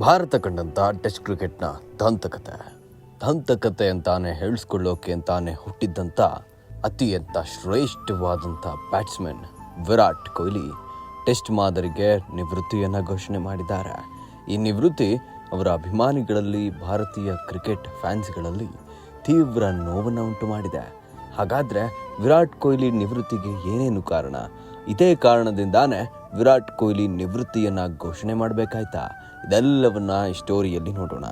Bharat ಕಂಡಂಥ test ಕ್ರಿಕೆಟ್ನ ದಂತಕತೆ. ದಂತಕತೆ ಅಂತಾನೆ ಹೇಳಿಸ್ಕೊಳ್ಳೋಕೆ ಅಂತಾನೆ ಹುಟ್ಟಿದ್ದಂಥ ಅತಿಯಂತ ಶ್ರೇಷ್ಠವಾದಂಥ ಬ್ಯಾಟ್ಸ್ಮನ್ ವಿರಾಟ್ ಕೊಹ್ಲಿ ಟೆಸ್ಟ್ ಮಾದರಿಗೆ ನಿವೃತ್ತಿಯನ್ನು ಘೋಷಣೆ ಮಾಡಿದ್ದಾರೆ. ಈ ನಿವೃತ್ತಿ ಅವರ ಅಭಿಮಾನಿಗಳಲ್ಲಿ, ಭಾರತೀಯ ಕ್ರಿಕೆಟ್ ಫ್ಯಾನ್ಸ್ಗಳಲ್ಲಿ ತೀವ್ರ ನೋವನ್ನು ಉಂಟು ಮಾಡಿದೆ. ಹಾಗಾದ್ರೆ ವಿರಾಟ್ ಕೊಹ್ಲಿ ನಿವೃತ್ತಿಗೆ ಏನೇನು ಕಾರಣ? ಇದೇ ಕಾರಣದಿಂದಾನೇ ವಿರಾಟ್ ಕೊಹ್ಲಿ ನಿವೃತ್ತಿಯನ್ನ ಘೋಷಣೆ ಮಾಡಬೇಕಾಯ್ತಾ? ಇದೆಲ್ಲವನ್ನ ಸ್ಟೋರಿಯಲ್ಲಿ ನೋಡೋಣ.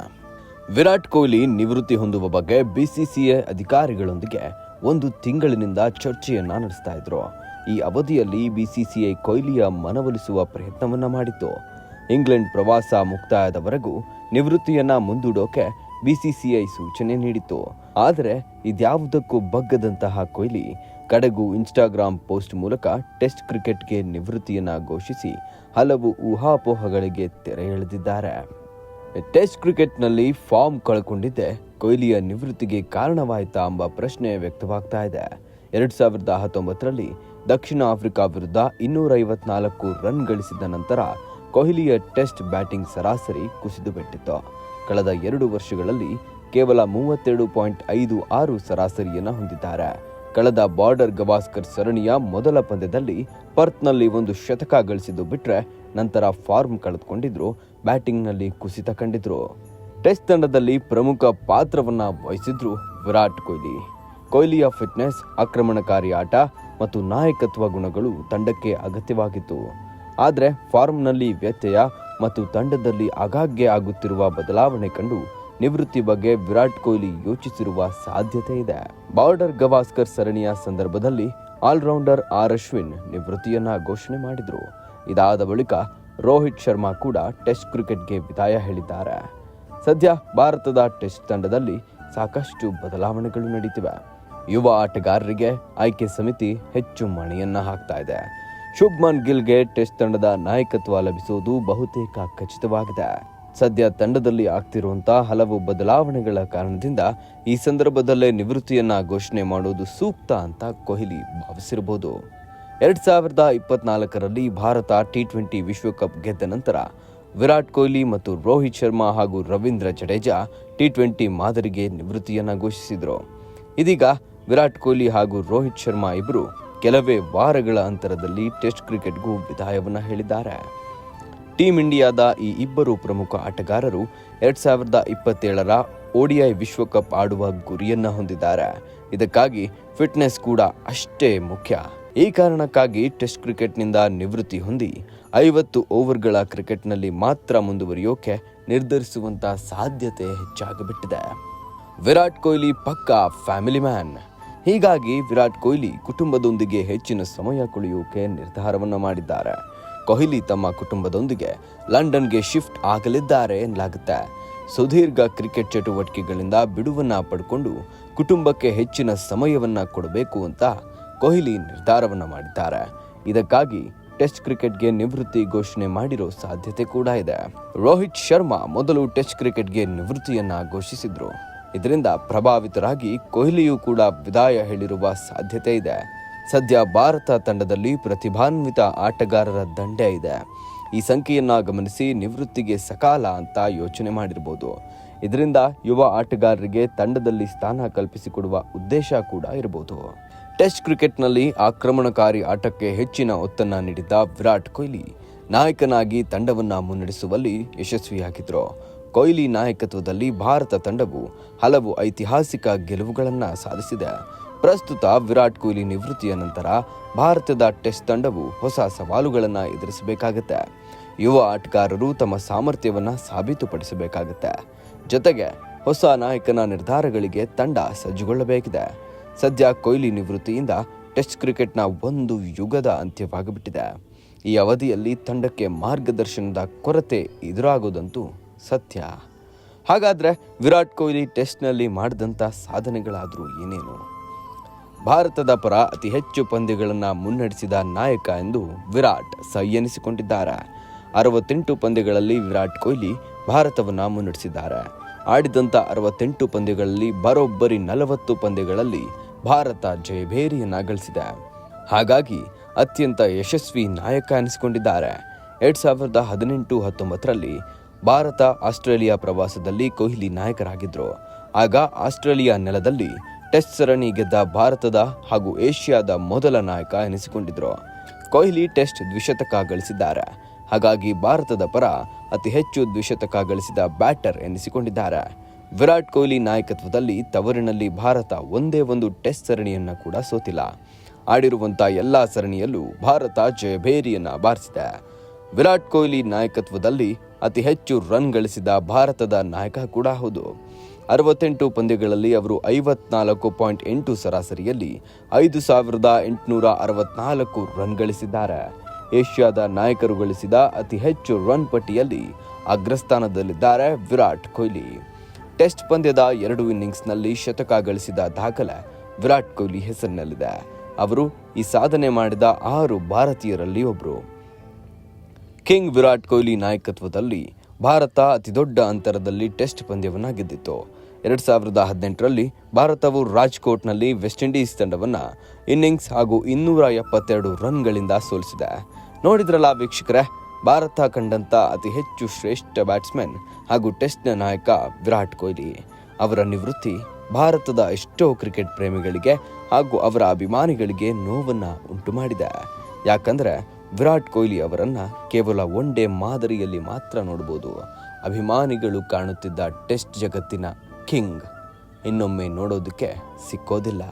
ವಿರಾಟ್ ಕೊಹ್ಲಿ ನಿವೃತ್ತಿ ಹೊಂದುವ ಬಗ್ಗೆ ಬಿಸಿಸಿಐ ಅಧಿಕಾರಿಗಳೊಂದಿಗೆ ಒಂದು ತಿಂಗಳಿನಿಂದ ಚರ್ಚೆಯನ್ನ ನಡೆಸ್ತಾ ಇದ್ರು. ಈ ಅವಧಿಯಲ್ಲಿ ಬಿಸಿಸಿಐ ಕೊಹ್ಲಿಯ ಮನವೊಲಿಸುವ ಪ್ರಯತ್ನವನ್ನ ಮಾಡಿತ್ತು. ಇಂಗ್ಲೆಂಡ್ ಪ್ರವಾಸ ಮುಕ್ತಾಯದವರೆಗೂ ನಿವೃತ್ತಿಯನ್ನ ಮುಂದೂಡೋಕೆ ಬಿಸಿಸಿಐ ಸೂಚನೆ ನೀಡಿತ್ತು. ಆದರೆ, ಇದ್ಯಾವುದಕ್ಕೂ ಬಗ್ಗದಂತಹ ಕೊಹ್ಲಿ ಕಡೆಗೂ ಇನ್ಸ್ಟಾಗ್ರಾಂ ಪೋಸ್ಟ್ ಮೂಲಕ ಟೆಸ್ಟ್ ಕ್ರಿಕೆಟ್ಗೆ ನಿವೃತ್ತಿಯನ್ನು ಘೋಷಿಸಿ ಹಲವು ಊಹಾಪೋಹಗಳಿಗೆ ತೆರೆ ಎಳೆದಿದ್ದಾರೆ. ಟೆಸ್ಟ್ ಕ್ರಿಕೆಟ್ನಲ್ಲಿ ಫಾರ್ಮ್ ಕಳ್ಕೊಂಡಿದ್ದೆ, ಕೊಹ್ಲಿಯ ನಿವೃತ್ತಿಗೆ ಕಾರಣವಾಯಿತಾ ಎಂಬ ಪ್ರಶ್ನೆ ವ್ಯಕ್ತವಾಗ್ತಾ ಇದೆ. ಎರಡ್ ಸಾವಿರದ ಹತ್ತೊಂಬತ್ತರಲ್ಲಿ ದಕ್ಷಿಣ ಆಫ್ರಿಕಾ ವಿರುದ್ಧ ಇನ್ನೂರ ಐವತ್ನಾಲ್ಕು ರನ್ ಗಳಿಸಿದ ನಂತರ ಕೊಹ್ಲಿಯ ಟೆಸ್ಟ್ ಬ್ಯಾಟಿಂಗ್ ಸರಾಸರಿ ಕುಸಿದು ಬಿಟ್ಟಿತ್ತು ಕಳೆದ ಎರಡು ವರ್ಷಗಳಲ್ಲಿ ಕೇವಲ ಮೂವತ್ತೆರಡು ಪಾಯಿಂಟ್ ಐದು ಆರು ಸರಾಸರಿಯನ್ನು ಹೊಂದಿದ್ದಾರೆ. ಕಳೆದ ಬಾರ್ಡರ್ ಗವಾಸ್ಕರ್ ಸರಣಿಯ ಮೊದಲ ಪಂದ್ಯದಲ್ಲಿ ಪರ್ತ್ನಲ್ಲಿ ಒಂದು ಶತಕ ಗಳಿಸಿದ್ದು ಬಿಟ್ಟರೆ ನಂತರ ಫಾರ್ಮ್ ಕಳೆದುಕೊಂಡಿದ್ರು, ಬ್ಯಾಟಿಂಗ್ನಲ್ಲಿ ಕುಸಿತ ಕಂಡಿದ್ರು. ಟೆಸ್ಟ್ ತಂಡದಲ್ಲಿ ಪ್ರಮುಖ ಪಾತ್ರವನ್ನು ವಹಿಸಿದ್ರು ವಿರಾಟ್ ಕೊಹ್ಲಿ. ಕೊಹ್ಲಿಯ ಫಿಟ್ನೆಸ್, ಆಕ್ರಮಣಕಾರಿ ಆಟ ಮತ್ತು ನಾಯಕತ್ವ ಗುಣಗಳು ತಂಡಕ್ಕೆ ಅಗತ್ಯವಾಗಿತ್ತು. ಆದರೆ ಫಾರ್ಮ್ನಲ್ಲಿ ವ್ಯತ್ಯಯ ಮತ್ತು ತಂಡದಲ್ಲಿ ಆಗಾಗ್ಗೆ ಆಗುತ್ತಿರುವ ಬದಲಾವಣೆ ಕಂಡು ನಿವೃತ್ತಿ ಬಗ್ಗೆ ವಿರಾಟ್ ಕೊಹ್ಲಿ ಯೋಚಿಸಿರುವ ಸಾಧ್ಯತೆ ಇದೆ. ಬಾರ್ಡರ್ ಗವಾಸ್ಕರ್ ಸರಣಿಯ ಸಂದರ್ಭದಲ್ಲಿ ಆಲ್ರೌಂಡರ್ ಆರ್ ಅಶ್ವಿನ್ ನಿವೃತ್ತಿಯನ್ನ ಘೋಷಣೆ ಮಾಡಿದ್ರು. ಇದಾದ ಬಳಿಕ ರೋಹಿತ್ ಶರ್ಮಾ ಕೂಡ ಟೆಸ್ಟ್ ಕ್ರಿಕೆಟ್ಗೆ ವಿದಾಯ ಹೇಳಿದ್ದಾರೆ. ಸದ್ಯ ಭಾರತದ ಟೆಸ್ಟ್ ತಂಡದಲ್ಲಿ ಸಾಕಷ್ಟು ಬದಲಾವಣೆಗಳು ನಡೀತಿವೆ. ಯುವ ಆಟಗಾರರಿಗೆ ಆಯ್ಕೆ ಸಮಿತಿ ಹೆಚ್ಚು ಮಣಿಯನ್ನ ಹಾಕ್ತಾ ಇದೆ. ಶುಭ್ಮನ್ ಗಿಲ್ಗೆ ಟೆಸ್ಟ್ ತಂಡದ ನಾಯಕತ್ವ ಲಭಿಸುವುದು ಬಹುತೇಕ ಖಚಿತವಾಗಿದೆ. ಸದ್ಯ ತಂಡದಲ್ಲಿ ಆಗ್ತಿರುವಂತಹ ಹಲವು ಬದಲಾವಣೆಗಳ ಕಾರಣದಿಂದ ಈ ಸಂದರ್ಭದಲ್ಲೇ ನಿವೃತ್ತಿಯನ್ನ ಘೋಷಣೆ ಮಾಡುವುದು ಸೂಕ್ತ ಅಂತ ಕೊಹ್ಲಿ ಭಾವಿಸಿರಬಹುದು. ಎರಡ್ ಸಾವಿರದ ಇಪ್ಪತ್ನಾಲ್ಕರಲ್ಲಿ ಭಾರತ ಟಿ ಟ್ವೆಂಟಿ ವಿಶ್ವಕಪ್ ಗೆದ್ದ ನಂತರ ವಿರಾಟ್ ಕೊಹ್ಲಿ ಮತ್ತು ರೋಹಿತ್ ಶರ್ಮಾ ಹಾಗೂ ರವೀಂದ್ರ ಜಡೇಜಾ ಟಿ ಟ್ವೆಂಟಿ ಮಾದರಿಗೆ ನಿವೃತ್ತಿಯನ್ನ ಘೋಷಿಸಿದ್ರು. ಇದೀಗ ವಿರಾಟ್ ಕೊಹ್ಲಿ ಹಾಗೂ ರೋಹಿತ್ ಶರ್ಮಾ ಇಬ್ಬರು ಕೆಲವೇ ವಾರಗಳ ಅಂತರದಲ್ಲಿ ಟೆಸ್ಟ್ ಕ್ರಿಕೆಟ್ಗೂ ವಿದಾಯವನ್ನ ಹೇಳಿದ್ದಾರೆ. ಟೀಂ ಇಂಡಿಯಾದ ಈ ಇಬ್ಬರು ಪ್ರಮುಖ ಆಟಗಾರರು ಎರಡ್ ಸಾವಿರದ ಇಪ್ಪತ್ತೇಳರ ಓಡಿಐ ವಿಶ್ವಕಪ್ ಆಡುವ ಗುರಿಯನ್ನ ಹೊಂದಿದ್ದಾರೆ. ಇದಕ್ಕಾಗಿ ಫಿಟ್ನೆಸ್ ಕೂಡ ಅಷ್ಟೇ ಮುಖ್ಯ. ಈ ಕಾರಣಕ್ಕಾಗಿ ಟೆಸ್ಟ್ ಕ್ರಿಕೆಟ್ನಿಂದ ನಿವೃತ್ತಿ ಹೊಂದಿ ಐವತ್ತು ಓವರ್ಗಳ ಕ್ರಿಕೆಟ್ನಲ್ಲಿ ಮಾತ್ರ ಮುಂದುವರಿಯೋಕೆ ನಿರ್ಧರಿಸುವಂತ ಸಾಧ್ಯತೆ ಹೆಚ್ಚಾಗಿಬಿಟ್ಟಿದೆ. ವಿರಾಟ್ ಕೊಹ್ಲಿ ಪಕ್ಕಾ ಫ್ಯಾಮಿಲಿ ಮ್ಯಾನ್. ಹೀಗಾಗಿ ವಿರಾಟ್ ಕೊಹ್ಲಿ ಕುಟುಂಬದೊಂದಿಗೆ ಹೆಚ್ಚಿನ ಸಮಯ ಕಳೆಯೋಕೆ ನಿರ್ಧಾರವನ್ನು ಮಾಡಿದ್ದಾರೆ. ಕೊಹ್ಲಿ ತಮ್ಮ ಕುಟುಂಬದೊಂದಿಗೆ ಲಂಡನ್ಗೆ ಶಿಫ್ಟ್ ಆಗಲಿದ್ದಾರೆ ಎನ್ನಲಾಗುತ್ತೆ. ಸುದೀರ್ಘ ಕ್ರಿಕೆಟ್ ಚಟುವಟಿಕೆಗಳಿಂದ ಬಿಡುವನ್ನ ಪಡ್ಕೊಂಡು ಕುಟುಂಬಕ್ಕೆ ಹೆಚ್ಚಿನ ಸಮಯವನ್ನ ಕೊಡಬೇಕು ಅಂತ ಕೊಹ್ಲಿ ನಿರ್ಧಾರವನ್ನು ಮಾಡಿದ್ದಾರೆ. ಇದಕ್ಕಾಗಿ ಟೆಸ್ಟ್ ಕ್ರಿಕೆಟ್ಗೆ ನಿವೃತ್ತಿ ಘೋಷಣೆ ಮಾಡಿರೋ ಸಾಧ್ಯತೆ ಕೂಡ ಇದೆ. ರೋಹಿತ್ ಶರ್ಮಾ ಮೊದಲು ಟೆಸ್ಟ್ ಕ್ರಿಕೆಟ್ಗೆ ನಿವೃತ್ತಿಯನ್ನ ಘೋಷಿಸಿದ್ರು. ಇದರಿಂದ ಪ್ರಭಾವಿತರಾಗಿ ಕೊಹ್ಲಿಯೂ ಕೂಡ ವಿದಾಯ ಹೇಳಿರುವ ಸಾಧ್ಯತೆ ಇದೆ. ಸದ್ಯ ಭಾರತ ತಂಡದಲ್ಲಿ ಪ್ರತಿಭಾನ್ವಿತ ಆಟಗಾರರ ದಂಡೆ ಇದೆ. ಈ ಸಂಖ್ಯೆಯನ್ನ ಗಮನಿಸಿ ನಿವೃತ್ತಿಗೆ ಸಕಾಲ ಅಂತ ಯೋಚನೆ ಮಾಡಿರಬಹುದು ಇದರಿಂದ ಯುವ ಆಟಗಾರರಿಗೆ ತಂಡದಲ್ಲಿ ಸ್ಥಾನ ಕಲ್ಪಿಸಿಕೊಡುವ ಉದ್ದೇಶ ಕೂಡ ಇರಬಹುದು ಟೆಸ್ಟ್ ಕ್ರಿಕೆಟ್ನಲ್ಲಿ ಆಕ್ರಮಣಕಾರಿ ಆಟಕ್ಕೆ ಹೆಚ್ಚಿನ ಒತ್ತನ್ನ ನೀಡಿದ್ದ ವಿರಾಟ್ ಕೊಹ್ಲಿ, ನಾಯಕನಾಗಿ ತಂಡವನ್ನ ಮುನ್ನಡೆಸುವಲ್ಲಿ ಯಶಸ್ವಿಯಾಗಿದ್ರು. ಕೊಹ್ಲಿ ನಾಯಕತ್ವದಲ್ಲಿ ಭಾರತ ತಂಡವು ಹಲವು ಐತಿಹಾಸಿಕ ಗೆಲುವುಗಳನ್ನು ಸಾಧಿಸಿದೆ. ಪ್ರಸ್ತುತ ವಿರಾಟ್ ಕೊಹ್ಲಿ ನಿವೃತ್ತಿಯ ನಂತರ ಭಾರತದ ಟೆಸ್ಟ್ ತಂಡವು ಹೊಸ ಸವಾಲುಗಳನ್ನು ಎದುರಿಸಬೇಕಾಗತ್ತೆ. ಯುವ ಆಟಗಾರರು ತಮ್ಮ ಸಾಮರ್ಥ್ಯವನ್ನು ಸಾಬೀತುಪಡಿಸಬೇಕಾಗತ್ತೆ. ಜೊತೆಗೆ ಹೊಸ ನಾಯಕನ ನಿರ್ಧಾರಗಳಿಗೆ ತಂಡ ಸಜ್ಜುಗೊಳ್ಳಬೇಕಿದೆ. ಸದ್ಯ ಕೊಹ್ಲಿ ನಿವೃತ್ತಿಯಿಂದ ಟೆಸ್ಟ್ ಕ್ರಿಕೆಟ್ನ ಒಂದು ಯುಗದ ಅಂತ್ಯವಾಗಿಬಿಟ್ಟಿದೆ. ಈ ಅವಧಿಯಲ್ಲಿ ತಂಡಕ್ಕೆ ಮಾರ್ಗದರ್ಶನದ ಕೊರತೆ ಎದುರಾಗೋದಂತೂ ಸತ್ಯ. ಹಾಗಾದರೆ ವಿರಾಟ್ ಕೊಹ್ಲಿ ಟೆಸ್ಟ್ನಲ್ಲಿ ಮಾಡಿದಂಥ ಸಾಧನೆಗಳಾದರೂ ಏನೇನು? ಭಾರತದ ಪರ ಅತಿ ಹೆಚ್ಚು ಪಂದ್ಯಗಳನ್ನು ಮುನ್ನಡೆಸಿದ ನಾಯಕ ಎಂದು ವಿರಾಟ್ ಸೈ ಎನಿಸಿಕೊಂಡಿದ್ದಾರೆ. ಅರವತ್ತೆಂಟು ಪಂದ್ಯಗಳಲ್ಲಿ ವಿರಾಟ್ ಕೊಹ್ಲಿ ಭಾರತವನ್ನು ಮುನ್ನಡೆಸಿದ್ದಾರೆ. ಆಡಿದಂಥ ಅರವತ್ತೆಂಟು ಪಂದ್ಯಗಳಲ್ಲಿ ಬರೋಬ್ಬರಿ ನಲವತ್ತು ಪಂದ್ಯಗಳಲ್ಲಿ ಭಾರತ ಜಯಭೇರಿಯನ್ನ ಗಳಿಸಿದೆ. ಹಾಗಾಗಿ ಅತ್ಯಂತ ಯಶಸ್ವಿ ನಾಯಕ ಅನಿಸಿಕೊಂಡಿದ್ದಾರೆ ಎರಡು ಸಾವಿರದ ಹದಿನೆಂಟು ಹತ್ತೊಂಬತ್ತರಲ್ಲಿ ಭಾರತ ಆಸ್ಟ್ರೇಲಿಯಾ ಪ್ರವಾಸದಲ್ಲಿ ಕೊಹ್ಲಿ ನಾಯಕರಾಗಿದ್ದರು ಆಗ ಆಸ್ಟ್ರೇಲಿಯಾ ನೆಲದಲ್ಲಿ ಟೆಸ್ಟ್ ಸರಣಿ ಗೆದ್ದ ಭಾರತದ ಹಾಗೂ ಏಷ್ಯಾದ ಮೊದಲ ನಾಯಕ ಎನಿಸಿಕೊಂಡಿದ್ರು. ಕೊಹ್ಲಿ ಟೆಸ್ಟ್ ದ್ವಿಶತಕ ಗಳಿಸಿದ್ದಾರೆ. ಹಾಗಾಗಿ ಭಾರತದ ಪರ ಅತಿ ಹೆಚ್ಚು ದ್ವಿಶತಕ ಗಳಿಸಿದ ಬ್ಯಾಟರ್ ಎನಿಸಿಕೊಂಡಿದ್ದಾರೆ. ವಿರಾಟ್ ಕೊಹ್ಲಿ ನಾಯಕತ್ವದಲ್ಲಿ ತವರಿನಲ್ಲಿ ಭಾರತ ಒಂದೇ ಒಂದು ಟೆಸ್ಟ್ ಸರಣಿಯನ್ನು ಕೂಡ ಸೋತಿಲ್ಲ. ಆಡಿರುವಂಥ ಎಲ್ಲ ಸರಣಿಯಲ್ಲೂ ಭಾರತ ಜಯಭೇರಿಯನ್ನ ಬಾರಿಸಿದೆ. ವಿರಾಟ್ ಕೊಹ್ಲಿ ನಾಯಕತ್ವದಲ್ಲಿ ಅತಿ ಹೆಚ್ಚು ರನ್ ಗಳಿಸಿದ ಭಾರತದ ನಾಯಕ ಕೂಡ ಹೌದು. ಅರವತ್ತೆಂಟು ಪಂದ್ಯಗಳಲ್ಲಿ ಅವರು ಐವತ್ನಾಲ್ಕು ಪಾಯಿಂಟ್ ಎಂಟು ಸರಾಸರಿಯಲ್ಲಿ ಐದು ಸಾವಿರದ ಎಂಟುನೂರ ಅರವತ್ನಾಲ್ಕು ರನ್ ಗಳಿಸಿದ್ದಾರೆ. ಏಷ್ಯಾದ ನಾಯಕರು ಗಳಿಸಿದ ಅತಿ ಹೆಚ್ಚು ರನ್ ಪಟ್ಟಿಯಲ್ಲಿ ಅಗ್ರಸ್ಥಾನದಲ್ಲಿದ್ದಾರೆ ವಿರಾಟ್ ಕೊಹ್ಲಿ. ಟೆಸ್ಟ್ ಪಂದ್ಯದ ಎರಡು ಇನ್ನಿಂಗ್ಸ್ನಲ್ಲಿ ಶತಕ ಗಳಿಸಿದ ದಾಖಲೆ ವಿರಾಟ್ ಕೊಹ್ಲಿ ಹೆಸರಿನಲ್ಲಿದೆ. ಅವರು ಈ ಸಾಧನೆ ಮಾಡಿದ ಆರು ಭಾರತೀಯರಲ್ಲಿ ಒಬ್ಬರು ಕಿಂಗ್ ವಿರಾಟ್ ಕೊಹ್ಲಿ ನಾಯಕತ್ವದಲ್ಲಿ ಭಾರತ ಅತಿದೊಡ್ಡ ಅಂತರದಲ್ಲಿ ಟೆಸ್ಟ್ ಪಂದ್ಯವನ್ನು ಗೆದ್ದಿತ್ತು. ಎರಡು ಸಾವಿರದ ಹದಿನೆಂಟರಲ್ಲಿ ಭಾರತವು ರಾಜ್ಕೋಟ್ನಲ್ಲಿ ವೆಸ್ಟ್ ಇಂಡೀಸ್ ತಂಡವನ್ನು ಇನ್ನಿಂಗ್ಸ್ ಹಾಗೂ ಇನ್ನೂರ ಎಪ್ಪತ್ತೆರಡು ರನ್ಗಳಿಂದ ಸೋಲಿಸಿದೆ. ನೋಡಿದ್ರಲ್ಲ ವೀಕ್ಷಕರೇ, ಭಾರತ ಕಂಡಂತ ಅತಿ ಹೆಚ್ಚು ಶ್ರೇಷ್ಠ ಬ್ಯಾಟ್ಸ್ಮನ್ ಹಾಗೂ ಟೆಸ್ಟ್ನ ನಾಯಕ ವಿರಾಟ್ ಕೊಹ್ಲಿ. ಅವರ ನಿವೃತ್ತಿ ಭಾರತದ ಎಷ್ಟೋ ಕ್ರಿಕೆಟ್ ಪ್ರೇಮಿಗಳಿಗೆ ಹಾಗೂ ಅವರ ಅಭಿಮಾನಿಗಳಿಗೆ ನೋವನ್ನು ಉಂಟು ಮಾಡಿದೆ ಯಾಕಂದ್ರೆ ವಿರಾಟ್ ಕೊಹ್ಲಿ ಅವರನ್ನ ಕೇವಲ ಒನ್ ಡೇ ಮಾದರಿಯಲ್ಲಿ ಮಾತ್ರ ನೋಡಬಹುದು ಅಭಿಮಾನಿಗಳು ಕಾಣುತ್ತಿದ್ದ ಟೆಸ್ಟ್ ಜಗತ್ತಿನ ಕಿಂಗ್. ಇನ್ನೊಮ್ಮೆ ನೋಡೋದಕ್ಕೆ ಸಿಕ್ಕೋದಿಲ್ಲ.